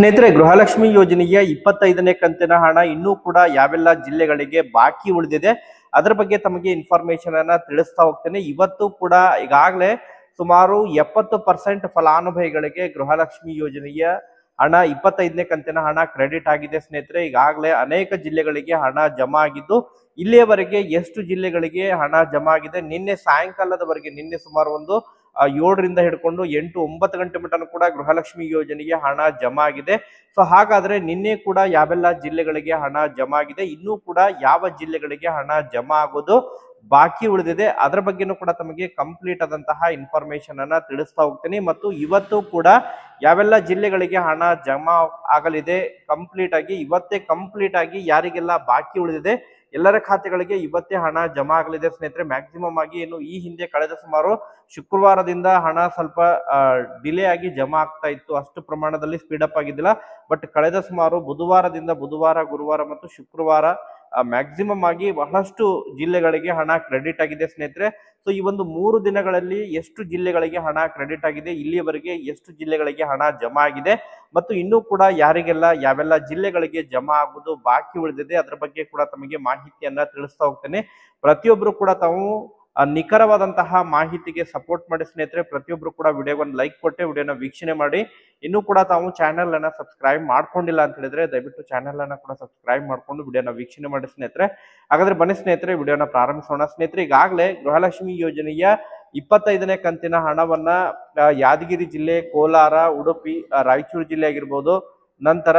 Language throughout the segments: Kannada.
ಸ್ನೇಹಿತರೆ, ಗೃಹಲಕ್ಷ್ಮಿ ಯೋಜನೆಯ ಇಪ್ಪತ್ತೈದನೇ ಕಂತಿನ ಹಣ ಇನ್ನೂ ಕೂಡ ಯಾವೆಲ್ಲ ಜಿಲ್ಲೆಗಳಿಗೆ ಬಾಕಿ ಉಳಿದಿದೆ, ಅದರ ಬಗ್ಗೆ ತಮಗೆ ಇನ್ಫಾರ್ಮೇಶನ್ ಅನ್ನ ತಿಳಿಸ್ತಾ ಹೋಗ್ತೇನೆ. ಇವತ್ತು ಕೂಡ ಈಗಾಗಲೇ ಸುಮಾರು ಎಪ್ಪತ್ತು ಪರ್ಸೆಂಟ್ ಫಲಾನುಭವಿಗಳಿಗೆ ಗೃಹಲಕ್ಷ್ಮಿ ಯೋಜನೆಯ ಹಣ, ಇಪ್ಪತ್ತೈದನೇ ಕಂತಿನ ಹಣ ಕ್ರೆಡಿಟ್ ಆಗಿದೆ ಸ್ನೇಹಿತರೆ. ಈಗಾಗಲೇ ಅನೇಕ ಜಿಲ್ಲೆಗಳಿಗೆ ಹಣ ಜಮಾ ಆಗಿದ್ದು, ಇಲ್ಲಿಯವರೆಗೆ ಎಷ್ಟು ಜಿಲ್ಲೆಗಳಿಗೆ ಹಣ ಜಮಾ ಆಗಿದೆ, ನಿನ್ನೆ ಸಾಯಂಕಾಲದವರೆಗೆ ನಿನ್ನೆ ಸುಮಾರು ಒಂದು ಏಳರಿಂದ ಹಿಡ್ಕೊಂಡು ಎಂಟು ಒಂಬತ್ತು ಗಂಟೆ ಮಟನು ಕೂಡ ಗೃಹಲಕ್ಷ್ಮಿ ಯೋಜನೆಗೆ ಹಣ ಜಮಾ ಆಗಿದೆ. ಸೊ ಹಾಗಾದ್ರೆ ನಿನ್ನೆ ಕೂಡ ಯಾವೆಲ್ಲ ಜಿಲ್ಲೆಗಳಿಗೆ ಹಣ ಜಮಾ ಆಗಿದೆ, ಇನ್ನೂ ಕೂಡ ಯಾವ ಜಿಲ್ಲೆಗಳಿಗೆ ಹಣ ಜಮಾ ಆಗೋದು ಬಾಕಿ ಉಳಿದಿದೆ, ಅದರ ಬಗ್ಗೆನೂ ಕೂಡ ತಮಗೆ ಕಂಪ್ಲೀಟ್ ಆದಂತಹ ಇನ್ಫಾರ್ಮೇಶನ್ ಅನ್ನ ತಿಳಿಸ್ತಾ ಹೋಗ್ತೀನಿ. ಮತ್ತು ಇವತ್ತು ಕೂಡ ಯಾವೆಲ್ಲ ಜಿಲ್ಲೆಗಳಿಗೆ ಹಣ ಜಮಾ ಆಗಲಿದೆ ಕಂಪ್ಲೀಟ್ ಆಗಿ, ಇವತ್ತೇ ಕಂಪ್ಲೀಟ್ ಆಗಿ ಯಾರಿಗೆಲ್ಲ ಬಾಕಿ ಉಳಿದಿದೆ ಎಲ್ಲರ ಖಾತೆಗಳಿಗೆ ಇವತ್ತೇ ಹಣ ಜಮಾ ಆಗಲಿದೆ ಸ್ನೇಹಿತರೆ. ಮ್ಯಾಕ್ಸಿಮಮ್ ಆಗಿ ಏನು ಈ ಹಿಂದೆ ಕಳೆದ ಸುಮಾರು ಶುಕ್ರವಾರದಿಂದ ಹಣ ಸ್ವಲ್ಪ ಡಿಲೇ ಆಗಿ ಜಮಾ ಆಗ್ತಾ ಇತ್ತು. ಅಷ್ಟು ಪ್ರಮಾಣದಲ್ಲಿ ಸ್ಪೀಡ್ ಅಪ್ ಆಗಿದ್ದಿಲ್ಲ. ಬಟ್ ಕಳೆದ ಸುಮಾರು ಬುಧವಾರದಿಂದ ಬುಧವಾರ, ಗುರುವಾರ ಮತ್ತು ಶುಕ್ರವಾರ ಮ್ಯಾಕ್ಸಿಮಮ್ ಆಗಿ ಬಹಳಷ್ಟು ಜಿಲ್ಲೆಗಳಿಗೆ ಹಣ ಕ್ರೆಡಿಟ್ ಆಗಿದೆ ಸ್ನೇಹಿತರೆ. ಸೊ ಈ ಒಂದು ಮೂರು ದಿನಗಳಲ್ಲಿ ಎಷ್ಟು ಜಿಲ್ಲೆಗಳಿಗೆ ಹಣ ಕ್ರೆಡಿಟ್ ಆಗಿದೆ, ಇಲ್ಲಿಯವರೆಗೆ ಎಷ್ಟು ಜಿಲ್ಲೆಗಳಿಗೆ ಹಣ ಜಮಾ ಆಗಿದೆ, ಮತ್ತು ಇನ್ನೂ ಕೂಡ ಯಾರಿಗೆಲ್ಲ ಯಾವೆಲ್ಲ ಜಿಲ್ಲೆಗಳಿಗೆ ಜಮಾ ಆಗುವುದು ಬಾಕಿ ಉಳಿದಿದೆ, ಅದರ ಬಗ್ಗೆ ಕೂಡ ತಮಗೆ ಮಾಹಿತಿಯನ್ನ ತಿಳಿಸ್ತಾ ಹೋಗ್ತೇನೆ. ಪ್ರತಿಯೊಬ್ಬರು ಕೂಡ ತಾವು ನಿಖರವಾದಂತಹ ಮಾಹಿತಿಗೆ ಸಪೋರ್ಟ್ ಮಾಡಿ ಸ್ನೇಹಿತರೆ ಪ್ರತಿಯೊಬ್ಬರು ಕೂಡ ವಿಡಿಯೋಗೊಂದು ಲೈಕ್ ಕೊಟ್ಟೆ ವಿಡಿಯೋನ ವೀಕ್ಷಣೆ ಮಾಡಿ. ಇನ್ನೂ ಕೂಡ ತಾವು ಚಾನೆಲ್ ಅನ್ನ ಸಬ್ಸ್ಕ್ರೈಬ್ ಮಾಡ್ಕೊಂಡಿಲ್ಲ ಅಂತ ಹೇಳಿದ್ರೆ ದಯವಿಟ್ಟು ಚಾನೆಲ್ ಅನ್ನ ಕೂಡ ಸಬ್ಸ್ಕ್ರೈಬ್ ಮಾಡ್ಕೊಂಡು ವಿಡಿಯೋನ ವೀಕ್ಷಣೆ ಮಾಡಿ ಸ್ನೇಹಿತರೆ. ಹಾಗಾದ್ರೆ ಬನ್ನಿ ಸ್ನೇಹಿತರೆ, ವಿಡಿಯೋನ ಪ್ರಾರಂಭಿಸೋಣ. ಸ್ನೇಹಿತರೆ, ಈಗಾಗಲೇ ಗೃಹಲಕ್ಷ್ಮಿ ಯೋಜನೆಯ ಇಪ್ಪತ್ತೈದನೇ ಕಂತಿನ ಹಣವನ್ನ ಯಾದಗಿರಿ ಜಿಲ್ಲೆ, ಕೋಲಾರ, ಉಡುಪಿ ರಾಯಚೂರು ಜಿಲ್ಲೆ ಆಗಿರ್ಬೋದು, ನಂತರ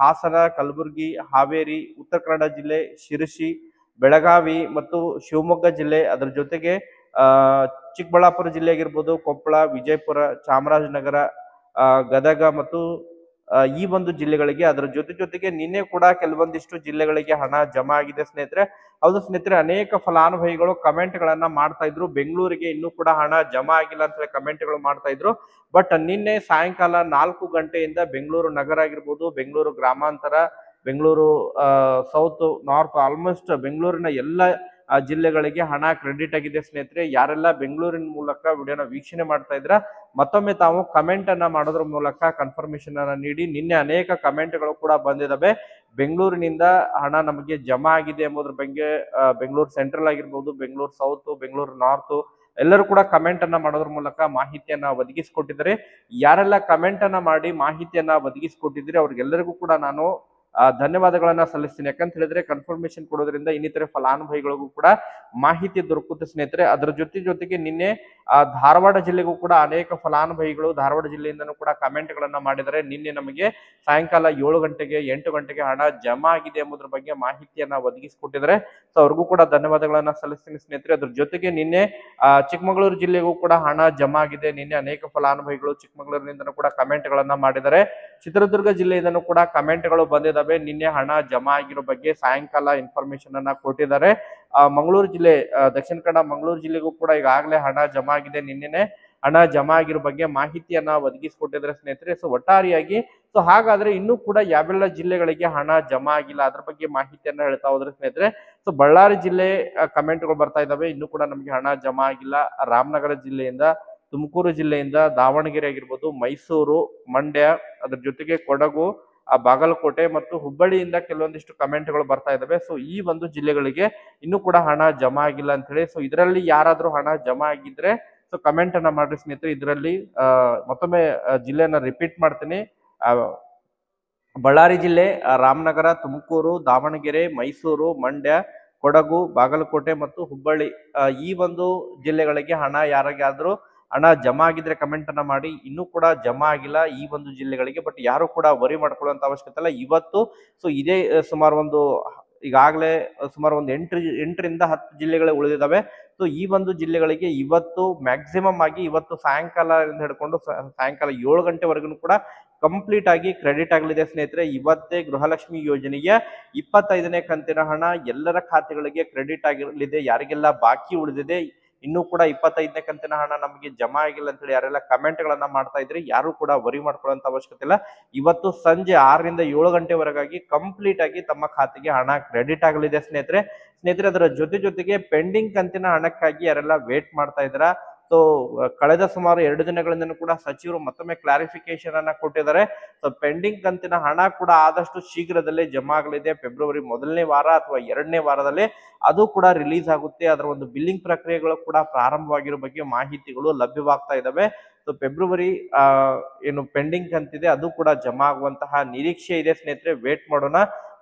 ಹಾಸನ, ಕಲಬುರಗಿ, ಹಾವೇರಿ, ಉತ್ತರ ಕನ್ನಡ ಜಿಲ್ಲೆ, ಶಿರಸಿ ಬೆಳಗಾವಿ ಮತ್ತು ಶಿವಮೊಗ್ಗ ಜಿಲ್ಲೆ ಅದರ ಜೊತೆಗೆ ಚಿಕ್ಕಬಳ್ಳಾಪುರ ಜಿಲ್ಲೆ ಆಗಿರ್ಬೋದು, ಕೊಪ್ಪಳ, ವಿಜಯಪುರ, ಚಾಮರಾಜನಗರ ಗದಗ ಮತ್ತು ಈ ಒಂದು ಜಿಲ್ಲೆಗಳಿಗೆ ಅದರ ಜೊತೆ ಜೊತೆಗೆ ನಿನ್ನೆ ಕೂಡ ಕೆಲವೊಂದಿಷ್ಟು ಜಿಲ್ಲೆಗಳಿಗೆ ಹಣ ಜಮಾ ಆಗಿದೆ ಸ್ನೇಹಿತರೆ. ಹೌದು ಸ್ನೇಹಿತರೆ, ಅನೇಕ ಫಲಾನುಭವಿಗಳು ಕಮೆಂಟ್ ಗಳನ್ನ ಮಾಡ್ತಾ ಇದ್ರು. ಬೆಂಗಳೂರಿಗೆ ಇನ್ನೂ ಕೂಡ ಹಣ ಜಮಾ ಆಗಿಲ್ಲ ಅಂತ ಹೇಳಿ comment ಗಳು ಮಾಡ್ತಾ ಇದ್ರು. ಬಟ್ ನಿನ್ನೆ ಸಾಯಂಕಾಲ ನಾಲ್ಕು ಗಂಟೆಯಿಂದ ಬೆಂಗಳೂರು ನಗರ ಆಗಿರ್ಬೋದು, ಬೆಂಗಳೂರು ಗ್ರಾಮಾಂತರ ಬೆಂಗಳೂರು ಸೌತ್ ನಾರ್ತ್ ಆಲ್ಮೋಸ್ಟ್ ಬೆಂಗಳೂರಿನ ಎಲ್ಲ ಜಿಲ್ಲೆಗಳಿಗೆ ಹಣ ಕ್ರೆಡಿಟ್ ಆಗಿದೆ ಸ್ನೇಹಿತರೆ. ಯಾರೆಲ್ಲ ಬೆಂಗಳೂರಿನ ಮೂಲಕ ವಿಡಿಯೋನ ವೀಕ್ಷಣೆ ಮಾಡ್ತಾ ಇದ್ರ ಮತ್ತೊಮ್ಮೆ ತಾವು ಕಮೆಂಟ್ ಅನ್ನ ಮಾಡೋದ್ರ ಮೂಲಕ ಕನ್ಫರ್ಮೇಶನ್ ಅನ್ನ ನೀಡಿ. ನಿನ್ನೆ ಅನೇಕ ಕಮೆಂಟ್ಗಳು ಕೂಡ ಬಂದಿದ್ದಾವೆ ಬೆಂಗಳೂರಿನಿಂದ ಹಣ ನಮಗೆ ಜಮಾ ಆಗಿದೆ ಎಂಬುದ್ರ ಬಗ್ಗೆ ಬೆಂಗಳೂರು ಸೆಂಟ್ರಲ್ ಆಗಿರ್ಬೋದು, ಬೆಂಗಳೂರು ಸೌತ್ ಬೆಂಗಳೂರು ನಾರ್ತ್ ಎಲ್ಲರೂ ಕೂಡ ಕಮೆಂಟ್ ಅನ್ನ ಮಾಡೋದ್ರ ಮೂಲಕ ಮಾಹಿತಿಯನ್ನ ಒದಗಿಸಿಕೊಟ್ಟಿದ್ದಾರೆ. ಯಾರೆಲ್ಲ ಕಮೆಂಟ್ ಅನ್ನ ಮಾಡಿ ಮಾಹಿತಿಯನ್ನ ಒದಗಿಸಿಕೊಟ್ಟಿದ್ರೆ ಅವ್ರಿಗೆಲ್ಲರಿಗೂ ಕೂಡ ನಾನು ಧನ್ಯವಾದಗಳನ್ನ ಸಲ್ಲಿಸ್ತೀನಿ. ಯಾಕಂತ ಹೇಳಿದ್ರೆ ಕನ್ಫರ್ಮೇಶನ್ ಕೊಡೋದ್ರಿಂದ ಇನ್ನಿತರ ಫಲಾನುಭವಿಗಳಿಗೂ ಕೂಡ ಮಾಹಿತಿ ದೊರಕುತ್ತೆ ಸ್ನೇಹಿತರೆ. ಅದರ ಜೊತೆ ಜೊತೆಗೆ ನಿನ್ನೆ ಆ, ಧಾರವಾಡ ಜಿಲ್ಲೆಗೂ ಕೂಡ ಅನೇಕ ಫಲಾನುಭವಿಗಳು ಧಾರವಾಡ ಜಿಲ್ಲೆಯಿಂದನೂ ಕೂಡ ಕಮೆಂಟ್ ಗಳನ್ನ ಮಾಡಿದರೆ ನಿನ್ನೆ ನಮಗೆ ಸಾಯಂಕಾಲ ಏಳು ಗಂಟೆಗೆ ಎಂಟು ಗಂಟೆಗೆ ಹಣ ಜಮಾ ಆಗಿದೆ ಎಂಬುದ್ರ ಬಗ್ಗೆ ಮಾಹಿತಿಯನ್ನ ಒದಗಿಸಿಕೊಟ್ಟಿದ್ದಾರೆ. ಸೊ ಅವ್ರಿಗೂ ಕೂಡ ಧನ್ಯವಾದಗಳನ್ನ ಸಲ್ಲಿಸ್ತೀನಿ ಸ್ನೇಹಿತರೆ. ಅದ್ರ ಜೊತೆಗೆ ನಿನ್ನೆ ಚಿಕ್ಕಮಗಳೂರು ಜಿಲ್ಲೆಗೂ ಕೂಡ ಹಣ ಜಮಾ ಆಗಿದೆ. ನಿನ್ನೆ ಅನೇಕ ಫಲಾನುಭವಿಗಳು ಚಿಕ್ಕಮಗಳೂರಿನಿಂದನೂ ಕೂಡ ಕಮೆಂಟ್ ಗಳನ್ನ ಮಾಡಿದ್ದಾರೆ. ಚಿತ್ರದುರ್ಗ ಜಿಲ್ಲೆಯಿಂದ ಕೂಡ ಕಮೆಂಟ್ಗಳು ಗಳು ಬಂದಿದಾವೆ. ನಿನ್ನೆ ಹಣ ಜಮಾ ಆಗಿರೋ ಬಗ್ಗೆ ಸಾಯಂಕಾಲ ಇನ್ಫಾರ್ಮೇಶನ್ ಅನ್ನ ಕೊಟ್ಟಿದ್ದಾರೆ. ಮಂಗಳೂರು ಜಿಲ್ಲೆ ದಕ್ಷಿಣ ಕನ್ನಡ ಮಂಗಳೂರು ಜಿಲ್ಲೆಗೂ ಕೂಡ ಈಗಾಗಲೇ ಹಣ ಜಮಾ ಆಗಿದೆ. ನಿನ್ನೆನೆ ಹಣ ಜಮಾ ಆಗಿರೋ ಬಗ್ಗೆ ಮಾಹಿತಿಯನ್ನ ಒದಗಿಸಿಕೊಟ್ಟಿದ್ದಾರೆ ಸ್ನೇಹಿತರೆ. ಸೊ ಒಟ್ಟಾರೆಯಾಗಿ ಸೊ ಹಾಗಾದ್ರೆ ಇನ್ನೂ ಕೂಡ ಯಾವೆಲ್ಲ ಜಿಲ್ಲೆಗಳಿಗೆ ಹಣ ಜಮಾ ಆಗಿಲ್ಲ, ಅದ್ರ ಬಗ್ಗೆ ಮಾಹಿತಿಯನ್ನ ಹೇಳ್ತಾ ಹೋದ್ರೆ ಸ್ನೇಹಿತರೆ ಸೊ ಬಳ್ಳಾರಿ ಜಿಲ್ಲೆ ಕಮೆಂಟ್ಗಳು ಬರ್ತಾ ಇದ್ದಾವೆ ಇನ್ನೂ ಕೂಡ ನಮಗೆ ಹಣ ಜಮಾ ಆಗಿಲ್ಲ. ರಾಮನಗರ ಜಿಲ್ಲೆಯಿಂದ ತುಮಕೂರು ಜಿಲ್ಲೆಯಿಂದ ದಾವಣಗೆರೆ ಆಗಿರ್ಬೋದು, ಮೈಸೂರು, ಮಂಡ್ಯ, ಅದ್ರ ಜೊತೆಗೆ ಕೊಡಗು, ಆ ಬಾಗಲಕೋಟೆ ಮತ್ತು ಹುಬ್ಬಳ್ಳಿಯಿಂದ ಕೆಲವೊಂದಿಷ್ಟು ಕಮೆಂಟ್ಗಳು ಬರ್ತಾ ಇದ್ದಾವೆ ಸೊ, ಈ ಒಂದು ಜಿಲ್ಲೆಗಳಿಗೆ ಇನ್ನೂ ಕೂಡ ಹಣ ಜಮಾ ಆಗಿಲ್ಲ ಅಂತ ಹೇಳಿ, ಸೊ, ಇದರಲ್ಲಿ ಯಾರಾದರೂ ಹಣ ಜಮಾ ಆಗಿದ್ರೆ, ಸೊ ಕಮೆಂಟ್ ಅನ್ನ ಮಾಡ್ರಿ ಸ್ನೇಹಿತರೆ. ಇದರಲ್ಲಿ ಮತ್ತೊಮ್ಮೆ ಜಿಲ್ಲೆಯನ್ನ ರಿಪೀಟ್ ಮಾಡ್ತೀನಿ. ಬಳ್ಳಾರಿ ಜಿಲ್ಲೆ ರಾಮನಗರ, ತುಮಕೂರು, ದಾವಣಗೆರೆ, ಮೈಸೂರು, ಮಂಡ್ಯ, ಕೊಡಗು, ಬಾಗಲಕೋಟೆ ಮತ್ತು ಹುಬ್ಬಳ್ಳಿ ಈ ಒಂದು ಜಿಲ್ಲೆಗಳಿಗೆ ಹಣ ಯಾರಿಗಾದ್ರೂ ಹಣ ಜಮಾ ಆಗಿದ್ರೆ ಕಮೆಂಟ್ ಅನ್ನ ಮಾಡಿ. ಇನ್ನೂ ಕೂಡ ಜಮಾ ಆಗಿಲ್ಲ ಈ ಒಂದು ಜಿಲ್ಲೆಗಳಿಗೆ ಬಟ್ ಯಾರು ಕೂಡ ವರಿ ಮಾಡ್ಕೊಳ್ಳುವಂತ ಅವಶ್ಯಕತೆ ಇಲ್ಲ. ಇವತ್ತು ಸೊ ಇದೇ ಸುಮಾರು ಒಂದು, ಈಗಾಗಲೇ ಸುಮಾರು ಒಂದು ಎಂಟು ಎಂಟರಿಂದ ಹತ್ತು ಜಿಲ್ಲೆಗಳು ಉಳಿದಿದ್ದಾವೆ. ಸೊ ಈ ಒಂದು ಜಿಲ್ಲೆಗಳಿಗೆ ಇವತ್ತು ಮ್ಯಾಕ್ಸಿಮಮ್ ಆಗಿ ಇವತ್ತು ಸಾಯಂಕಾಲದಿಂದ ಹಿಡ್ಕೊಂಡು ಸಾಯಂಕಾಲ ಏಳು ಗಂಟೆವರೆಗೂ ಕೂಡ ಕಂಪ್ಲೀಟ್ ಆಗಿ ಕ್ರೆಡಿಟ್ ಆಗಲಿದೆ ಸ್ನೇಹಿತರೆ. ಇವತ್ತೇ ಗೃಹಲಕ್ಷ್ಮಿ ಯೋಜನೆಯ ಇಪ್ಪತ್ತೈದನೇ ಕಂತಿನ ಹಣ ಎಲ್ಲರ ಖಾತೆಗಳಿಗೆ ಕ್ರೆಡಿಟ್ ಆಗಿರಲಿದೆ. ಯಾರಿಗೆಲ್ಲ ಬಾಕಿ ಉಳಿದಿದೆ ಇನ್ನೂ ಕೂಡ ಇಪ್ಪತ್ತೈದನೇ ಕಂತಿನ ಹಣ ನಮಗೆ ಜಮಾ ಆಗಿಲ್ಲ ಅಂತ ಹೇಳಿ ಯಾರೆಲ್ಲ ಕಮೆಂಟ್ ಗಳನ್ನ ಮಾಡ್ತಾ ಇದ್ರಿ, ಯಾರು ಕೂಡ ವರಿ ಮಾಡ್ಕೊಳ್ಳೋಂತ ಅವಶ್ಯಕತೆ ಇಲ್ಲ. ಇವತ್ತು ಸಂಜೆ ಆರರಿಂದ ಏಳು ಗಂಟೆವರೆಗಾಗಿ ಕಂಪ್ಲೀಟ್ ಆಗಿ ತಮ್ಮ ಖಾತೆಗೆ ಹಣ ಕ್ರೆಡಿಟ್ ಆಗಲಿದೆ ಸ್ನೇಹಿತರೆ. ಸ್ನೇಹಿತರೆ, ಅದರ ಜೊತೆ ಜೊತೆಗೆ ಪೆಂಡಿಂಗ್ ಕಂತಿನ ಹಣಕ್ಕಾಗಿ ಯಾರೆಲ್ಲ ವೇಟ್ ಮಾಡ್ತಾ ಇದ್ದೀರಾ ಸೊ ಕಳೆದ ಸುಮಾರು ಎರಡು ದಿನಗಳಿಂದ ಕೂಡ ಸಚಿವರು ಮತ್ತೊಮ್ಮೆ ಕ್ಲಾರಿಫಿಕೇಶನ್ ಅನ್ನ ಕೊಟ್ಟಿದ್ದಾರೆ. ಸೊ ಪೆಂಡಿಂಗ್ ಕಂತಿನ ಹಣ ಕೂಡ ಆದಷ್ಟು ಶೀಘ್ರದಲ್ಲೇ ಜಮಾ ಆಗಲಿದೆ ಫೆಬ್ರವರಿ ಮೊದಲನೇ ವಾರ ಅಥವಾ ಎರಡನೇ ವಾರದಲ್ಲಿ ಅದು ಕೂಡ ರಿಲೀಸ್ ಆಗುತ್ತೆ. ಅದರ ಒಂದು ಬಿಲ್ಲಿಂಗ್ ಪ್ರಕ್ರಿಯೆಗಳು ಕೂಡ ಪ್ರಾರಂಭವಾಗಿರೋ ಬಗ್ಗೆ ಮಾಹಿತಿಗಳು ಲಭ್ಯವಾಗ್ತಾ ಇದ್ದಾವೆ ಸೊ ಫೆಬ್ರವರಿ ಏನು ಪೆಂಡಿಂಗ್ ಕಂತಿದೆ, ಅದು ಕೂಡ ಜಮಾ ಆಗುವಂತಹ ನಿರೀಕ್ಷೆ ಇದೆ ಸ್ನೇಹಿತರೆ. ವೇಟ್ ಮಾಡೋಣ.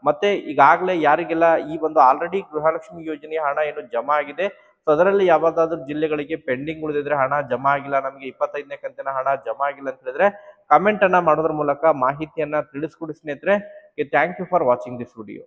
ಮತ್ತೆ ಈಗಾಗಲೇ ಯಾರಿಗೆಲ್ಲ ಈ ಒಂದು ಆಲ್ರೆಡಿ ಗೃಹಲಕ್ಷ್ಮಿ ಯೋಜನೆಯ ಹಣ ಏನು ಜಮಾ ಆಗಿದೆ ಸೊ ಅದರಲ್ಲಿ ಯಾವ್ದಾದ್ರು ಜಿಲ್ಲೆಗಳಿಗೆ ಪೆಂಡಿಂಗ್ ಉಳಿದಿದ್ರೆ ಹಣ ಜಮಾ ಆಗಿಲ್ಲ, ನಮಗೆ ಇಪ್ಪತ್ತೈದನೇ ಕಂತಿನ ಹಣ ಜಮಾ ಆಗಿಲ್ಲ ಅಂತ ಹೇಳಿದ್ರೆ ಕಮೆಂಟ್ ಅನ್ನ ಮಾಡೋದ್ರ ಮೂಲಕ ಮಾಹಿತಿಯನ್ನ ತಿಳಿಸ್ಕೊಡಿ ಸ್ನೇಹಿತರೆ. Thank you for watching this video